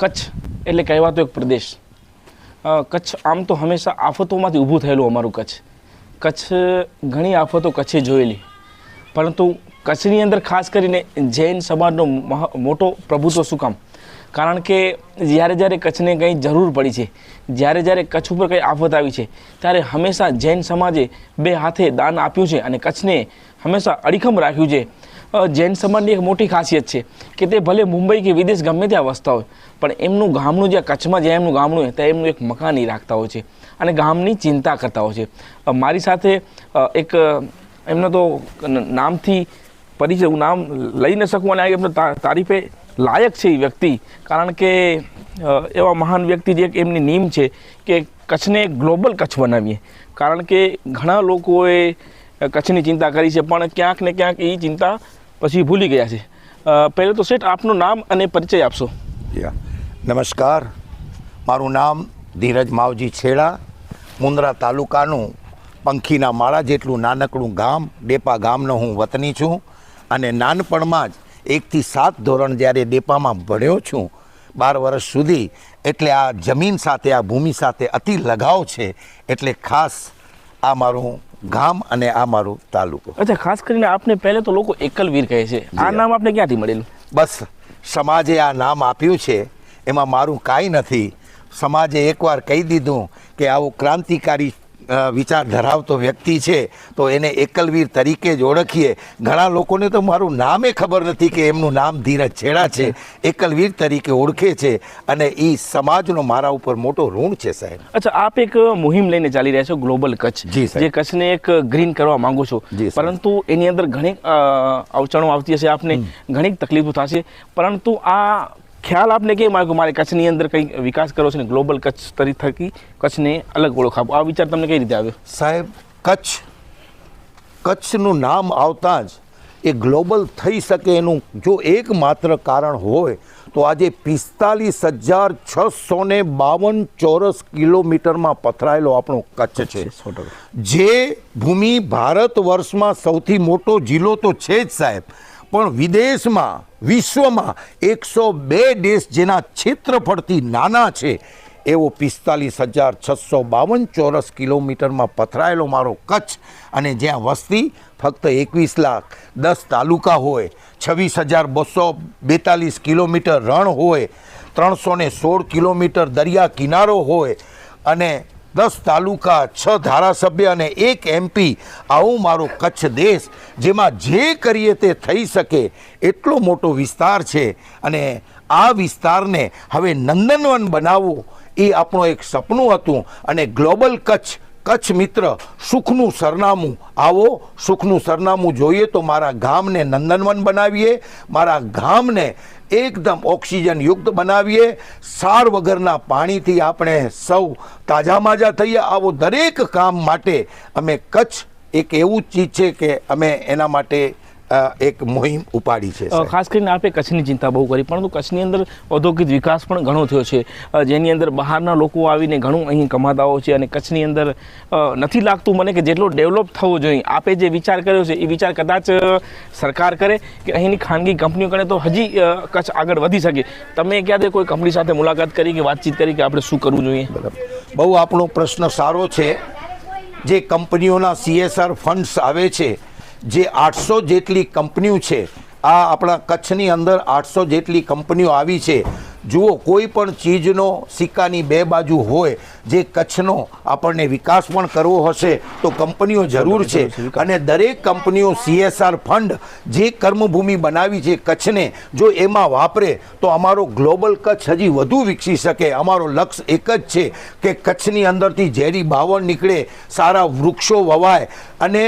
કચ્છ એટલે કહેવાતો એક પ્રદેશ. કચ્છ આમ તો હંમેશા આફતોમાંથી ઊભું થયેલું અમારું કચ્છ. કચ્છ ઘણી આફતો કચ્છે જોયેલી. પરંતુ કચ્છની અંદર ખાસ કરીને જૈન સમાજનો મોટો પ્રભુત્વ શું કામ? કારણ કે જ્યારે જ્યારે કચ્છને કંઈ જરૂર પડી છે, જ્યારે જ્યારે કચ્છ ઉપર કંઈ આફત આવી છે, ત્યારે હંમેશા જૈન સમાજે બે હાથે દાન આપ્યું છે અને કચ્છને હંમેશા અડીખમ રાખ્યું છે. જૈન સમાજની એક મોટી ખાસિયત છે કે તે ભલે મુંબઈ કે વિદેશ ગમે ત્યાં વસતા હોય, પણ એમનું ગામનું જ્યાં કચ્છમાં જ્યાં એમનું ગામડું હોય, ત્યાં એમનું એક મકાન નહીં રાખતા હોય છે અને ગામની ચિંતા કરતા હોય છે. મારી સાથે એક એમનો તો નામથી પરિચય નામ લઈ ન શકું અને આ એમને તારીફે લાયક છે એ વ્યક્તિ. કારણ કે એવા મહાન વ્યક્તિ જે એમની નીમ છે કે કચ્છને ગ્લોબલ કચ્છ બનાવીએ. કારણ કે ઘણા લોકોએ કચ્છની ચિંતા કરી છે, પણ ક્યાંક ને ક્યાંક એ ચિંતા પછી ભૂલી ગયા છે. પહેલાં તો શેઠ આપનું નામ અને પરિચય આપશો. નમસ્કાર. મારું નામ ધીરજ માવજી છેડા, મુન્દ્રા તાલુકાનું પંખીના માળા જેટલું નાનકડું ગામ, ડેપા ગામનો હું વતની છું. અને નાનપણમાં જ એકથી સાત ધોરણ જ્યારે ડેપામાં ભણ્યો છું બાર વર્ષ સુધી એટલે આ જમીન સાથે આ ભૂમિ સાથે અતિ લગાવ છે એટલે ખાસ આ મારું ગામ અને આ મારું તાલુકો. અચ્છા ખાસ કરીને આપને પહેલે તો લોકો એકલવીર કહે છે. આ નામ આપને ક્યાંથી મળેલું? બસ સમાજે આ નામ આપ્યું છે એમાં મારું કાંઈ નથી. સમાજે એકવાર કહી દીધું કે આવું ક્રાંતિકારી વિચાર ધરાવતો વ્યક્તિ છે તો એને એકલવીર તરીકે જ ઓળખીએ. ઘણા લોકોને તો મારું નામે ખબર નથી કે એમનું નામ ધીરજ છેડા છે. એકલવીર તરીકે ઓળખે છે અને એ સમાજનો મારા ઉપર મોટો ઋણ છે સાહેબ. અચ્છા આપ એક મુહિમ લઈને ચાલી રહ્યા છો ગ્લોબલ કચ્છ. જી, કચ્છને એક ગ્રીન કરવા માંગો છો. પરંતુ એની અંદર ઘણી અવચણો આવતી હશે આપને. ઘણી તકલીફો થશે. પરંતુ આ ખ્યાલ આપને કેમ આવ્યો કે મારે કચ્છની અંદર કંઈક વિકાસ કરવો છે ને ગ્લોબલ કચ્છ તરી થકી કચ્છને અલગ ઓળખ આપો? આ વિચાર તમને કઈ રીતે આવ્યો? સાહેબ કચ્છ કચ્છનું નામ આવતા જ એ ગ્લોબલ થઈ શકે એનું જો એકમાત્ર કારણ હોય તો આજે પિસ્તાલીસ હજાર છસો ને બાવન ચોરસ કિલોમીટરમાં પથરાયેલો આપણો કચ્છ છે. જે ભૂમિ ભારત વર્ષમાં સૌથી મોટો જિલ્લો તો છે જ સાહેબ. પણ વિદેશમાં, વિશ્વમાં એકસો બે દેશ જેના ક્ષેત્રફળથી નાના છે, એવો પિસ્તાલીસ હજાર છસો બાવન ચોરસ કિલોમીટરમાં પથરાયેલો મારો કચ્છ અને જ્યાં વસ્તી ફક્ત એકવીસ લાખ દસ તાલુકા હોય, છવ્વીસ હજાર બસો બેતાલીસ કિલોમીટર રણ હોય, ત્રણસો સોળ કિલોમીટર દરિયા કિનારો હોય અને દસ તાલુકા, છ ધારાસભ્ય અને એક એમપી આવું મારો કચ્છ દેશ, જેમાં જે કરીએ તે થઈ શકે, એટલો મોટો વિસ્તાર છે. અને આ વિસ્તારને હવે નંદનવન બનાવવું એ આપણું એક સપનું હતું. અને ગ્લોબલ કચ્છ કચ્છ મિત્ર, સુખનું સરનામું. આવો, સુખનું સરનામું જોઈએ તો મારા ગામને નંદનવન બનાવીએ, મારા ગામને એકદમ ઓક્સિજન યુક્ત બનાવીએ. સાર વગરના પાણીથી આપણે સૌ તાજા માજા થઈએ. આવો દરેક કામ માટે અમે કચ્છ એક એવું ચીજ છે કે અમે એના માટે એક મોહિમ ઉપાડી છે ખાસ કરીને આપે કચ્છની ચિંતા બહુ કરી પરંતુ કચ્છની અંદર ઔદ્યોગિક વિકાસ પણ ઘણો થયો છે. જેની અંદર બહારના લોકો આવીને ઘણું અહીં કમાતાઓ છે અને કચ્છની અંદર નથી લાગતું મને કે જેટલો ડેવલપ થવો જોઈએ. આપે જે વિચાર કર્યો છે એ વિચાર કદાચ સરકાર કરે કે અહીંની ખાનગી કંપનીઓ કરે તો હજી કચ્છ આગળ વધી શકે. તમે ક્યારે કોઈ કંપની સાથે મુલાકાત કરી કે વાતચીત કરી કે આપણે શું કરવું જોઈએ? બહુ આપણો પ્રશ્ન સારો છે. જે કંપનીઓના સીએસઆર ફંડ્સ આવે છે જે આઠસો જેટલી કંપનીઓ છે આ આપણા કચ્છની અંદર આઠસો જેટલી કંપનીઓ આવી છે. જુઓ કોઈ પણ ચીજનો સિક્કાની બે બાજુ હોય જે કચ્છનો આપણને વિકાસ પણ કરવો હશે તો કંપનીઓ જરૂર છે. અને દરેક કંપનીઓ સીએસઆર ફંડ જે કર્મભૂમિ બનાવી છે કચ્છને જો એમાં વાપરે તો અમારો ગ્લોબલ કચ્છ હજી વધુ વિકસી શકે. અમારો લક્ષ્ય એક જ છે કે કચ્છની અંદરથી ઝેરી બાવળ નીકળે સારા વૃક્ષો વવાય અને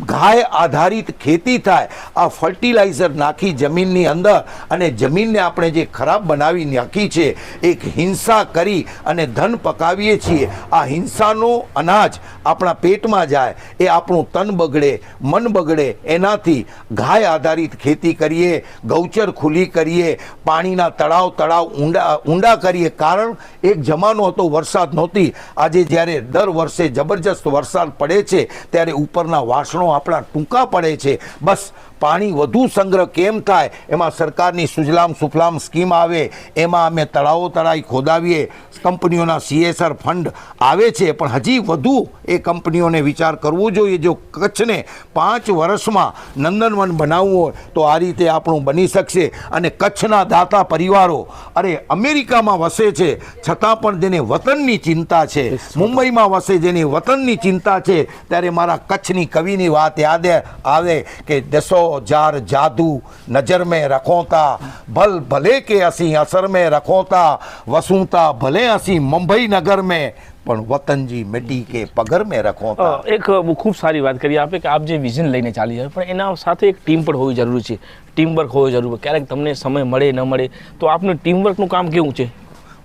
ગાય આધારિત ખેતી થાય, આ ફર્ટિલાઇઝર નાખી જમીનની અંદર અને જમીનને આપણે જે ખરાબ બનાવી નાખી છે, એક હિંસા કરી અને ધન પકાવીએ છીએ. આ હિંસાનો અનાજ આપણા પેટમાં જાય, એ આપણું તન બગડે, મન બગડે, એનાથી ગાય આધારિત ખેતી કરીએ, ગૌચર ખુલ્લી કરીએ, પાણીના તળાવ તળાવ ઊંડા ઊંડા કરીએ. કારણ એક જમાનો હતો, વરસાદ નહોતી. આજે જ્યારે દર વર્ષે જબરજસ્ત વરસાદ પડે છે, ત્યારે ઉપરના વાસણો આપણા ટૂંકા પડે છે. બસ પાણી વધુ સંગ્રહ કેમ થાય? એમાં સરકારની સુજલામ સુફલામ સ્કીમ આવે. એમાં અમે તળાવો તળાઈ ખોદાવીએ. કંપનીઓના સીએસઆર ફંડ આવે છે, પણ હજી વધુ એ કંપનીઓને વિચાર કરવો જોઈએ. જો કચ્છને પાંચ વર્ષમાં નંદનવન બનાવવું હોય, તો આ રીતે આપણું બની શકશે. અને કચ્છના દાતા પરિવારો, અરે અમેરિકામાં વસે છે, છતાં પણ જેને વતનની ચિંતા છે, મુંબઈમાં વસે જેની વતનની ચિંતા છે, ત્યારે મારા કચ્છની કવિની વાત યાદ આવે કે દસો હજાર જાદુ નજર મેં રખોતા ભલ ભલે કે અસી અસર મેં રખોતા વસુતા ભલે અસી મુંબઈ નગર મેં પણ વતનજી મિટ્ટી કે પગર મેં રખોતા એક ખૂબ સારી વાત કરી આપે કે આપ જે વિઝન લઈને ચાલી જાય પણ એના સાથે એક ટીમ પણ હોવી જરૂરી છે। ટીમ વર્ક હોવો જરૂરી ક્યારેક તમને સમય મળે ન મળે તો આપનું ટીમ વર્કનું કામ કેવું છે?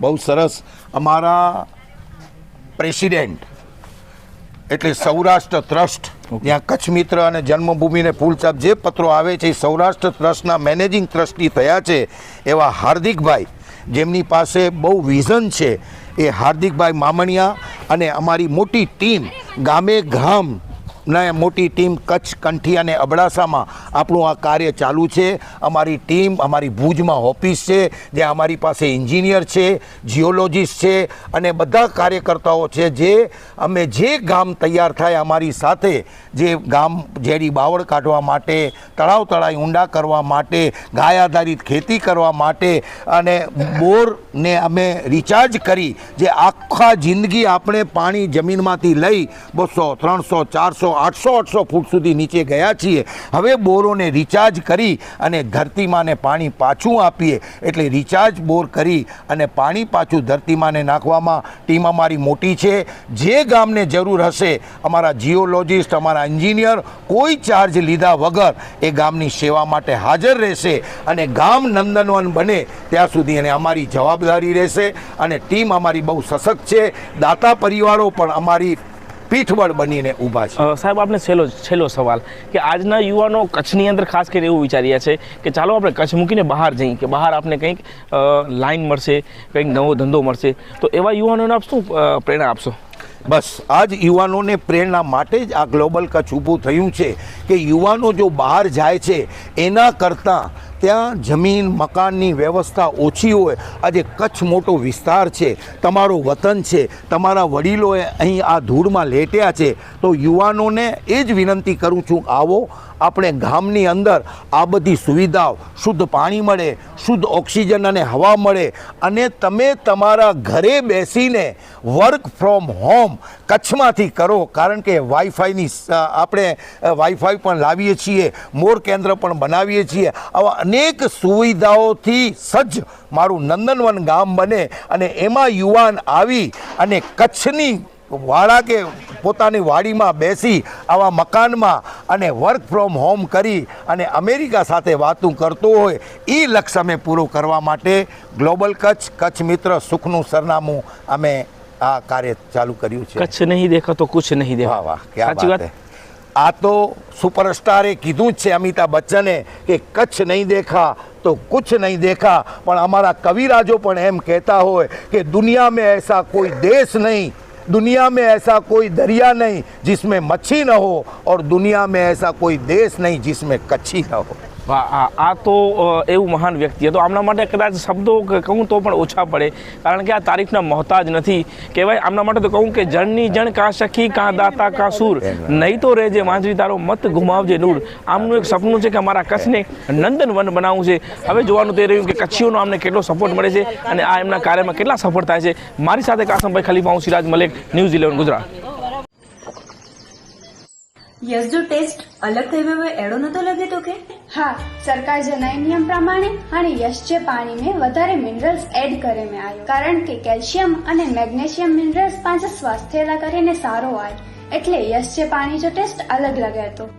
બહુ સરસ. અમારા પ્રેસિડેન્ટ એટલે સૌરાષ્ટ્ર ટ્રસ્ટ ત્યાં કચ્છ મિત્ર અને જન્મભૂમિને ફૂલચાપ જે પત્રો આવે છે, એ સૌરાષ્ટ્ર ટ્રસ્ટના મેનેજિંગ ટ્રસ્ટી થયા છે, એવા હાર્દિકભાઈ, જેમની પાસે બહુ વિઝન છે, એ હાર્દિકભાઈ મામણિયા અને અમારી મોટી ટીમ ગામે ગામ ને મોટી ટીમ કચ્છ, કંઠી અને અબડાસામાં આપણું આ કાર્ય ચાલુ છે. અમારી ટીમ, અમારી ભુજમાં ઓફિસ છે, જ્યાં અમારી પાસે એન્જિનિયર છે જીઓલોજીસ્ટ છે અને બધા કાર્યકર્તાઓ છે જે અમે જે ગામ તૈયાર થાય અમારી સાથે જે ગામ ઝેરી બાવળ કાઢવા માટે, તળાવ તળાઈ ઊંડા કરવા માટે, ગાય આધારિત ખેતી કરવા માટે અને બોરને અમે રિચાર્જ કરી, જે આખા જિંદગી આપણે પાણી જમીનમાંથી લઈ બસો, ત્રણસો, ચારસો, આઠસો આઠસો ફૂટ સુધી નીચે ગયા છીએ. હવે બોરોને રિચાર્જ કરી અને ધરતીમાંને પાણી પાછું આપીએ. એટલે રિચાર્જ બોર કરી અને પાણી પાછું ધરતીમાંને નાખવામાં ટીમ અમારી મોટી છે. જે ગામને જરૂર હશે, અમારા જીઓલોજિસ્ટ અમારા એન્જિનિયર કોઈ ચાર્જ લીધા વગર એ ગામની સેવા માટે હાજર રહેશે અને ગામ નંદનવન બને ત્યાં સુધી એને અમારી જવાબદારી રહેશે અને ટીમ અમારી બહુ સશક્ત છે. દાતા પરિવારો પણ અમારી પીઠબળ બનીને ઊભા છે. સાહેબ આપણે છેલ્લો છેલ્લો સવાલ કે આજના યુવાનો કચ્છની અંદર ખાસ કરીને એવું વિચાર્યા છે કે ચાલો આપણે કચ્છ મૂકીને બહાર જઈએ કે બહાર આપને કંઈક લાઈન મળશે, કંઈક નવો ધંધો મળશે. તો એવા યુવાનોને આપ શું પ્રેરણા આપશો? બસ આ જ યુવાનોને પ્રેરણા માટે જ આ ગ્લોબલ કચ્છ ઊભું થયું છે કે યુવાનો જો બહાર જાય છે, એના કરતાં ત્યાં જમીન, મકાનની વ્યવસ્થા ઓછી હોય, આજે કચ્છ મોટો વિસ્તાર છે, તમારો વતન છે, તમારા વડીલોએ અહીં આ ધૂળમાં લેટ્યા છે, તો યુવાનોને એ જ વિનંતી કરું છું, આવો, આપણે ગામની અંદર આ બધી સુવિધાઓ, શુદ્ધ પાણી મળે, શુદ્ધ ઓક્સિજન અને હવા મળે, અને તમે તમારા ઘરે બેસીને વર્ક ફ્રોમ હોમ કચ્છમાંથી કરો, કારણ કે વાઈફાઈની આપણે વાઈફાઈ પણ લાવીએ છીએ, મોર કેન્દ્ર પણ બનાવીએ છીએ, આવા અનેક સુવિધાઓથી સજ્જ મારું નંદનવન ગામ બને અને એમાં યુવાન આવી અને કચ્છની વાડા કે પોતાની વાડીમાં બેસી આવા મકાનમાં અને વર્ક ફ્રોમ હોમ કરી અને અમેરિકા સાથે વાતું કરતો હોય એ લક્ષ્ય અમે પૂરું કરવા માટે ગ્લોબલ કચ્છ કચ્છ મિત્ર સુખનું સરનામું અમે આ કાર્ય ચાલુ કર્યું છે. કચ્છ નહીં દેખા તો કુછ નહીં દેવા દેખા વાહ સાચી વાત? આ તો સુપરસ્ટારે કીધું જ છે અમિતાભ બચ્ચને કે કચ્છ નહીં દેખા તો કુછ નહીં દેખા પણ અમારા કવિરાજો પણ એમ કહેતા હોય કે દુનિયા મેં ऐसा कोई देश नहीं दुनिया में ऐसा कोई दरिया नहीं जिसमें मच्छी न हो और दुनिया में ऐसा कोई देश नहीं जिसमें कच्छी न हो વાહ આ તો એવું મહાન વ્યક્તિ હતો. આમના માટે કદાચ શબ્દો કહું તો પણ ઓછા પડે. કારણ કે આ તારીખના મોહતાજ નથી. કહેવાય, આમના માટે તો કહું કે જણની જણ કા સખી, કાં દાતા, કાં સૂર. નહીં તો રહેજે માંજરી તારો મત ગુમાવજે નૂર. આમનું એક સપનું છે કે અમારા કચ્છને નંદનવન બનાવવું છે. હવે જોવાનું તે રહ્યું કે કચ્છીઓનો અમને કેટલો સપોર્ટ મળે છે અને આ એમના કાર્યમાં કેટલા સફળ થાય છે. મારી સાથે કાસમભાઈ ખલીફા હું Siraj Malek, news eleven Gujarat. Yes જો ટેસ્ટ અલગ થઈ ગયો એડો નતો લાગે તો કે? હા, સરકાર જણાય નિયમ પ્રમાણે અને જે પાણીને વધારે મિનરલ્સ એડ કરે મેં આવ્યો કારણ કે કેલ્શિયમ અને મેગ્નેશિયમ મિનરલ્સ પાંચ સ્વાસ્થ્યલા કરીને સારો આવે એટલે યશ જે પાણી જો ટેસ્ટ અલગ લાગે હતો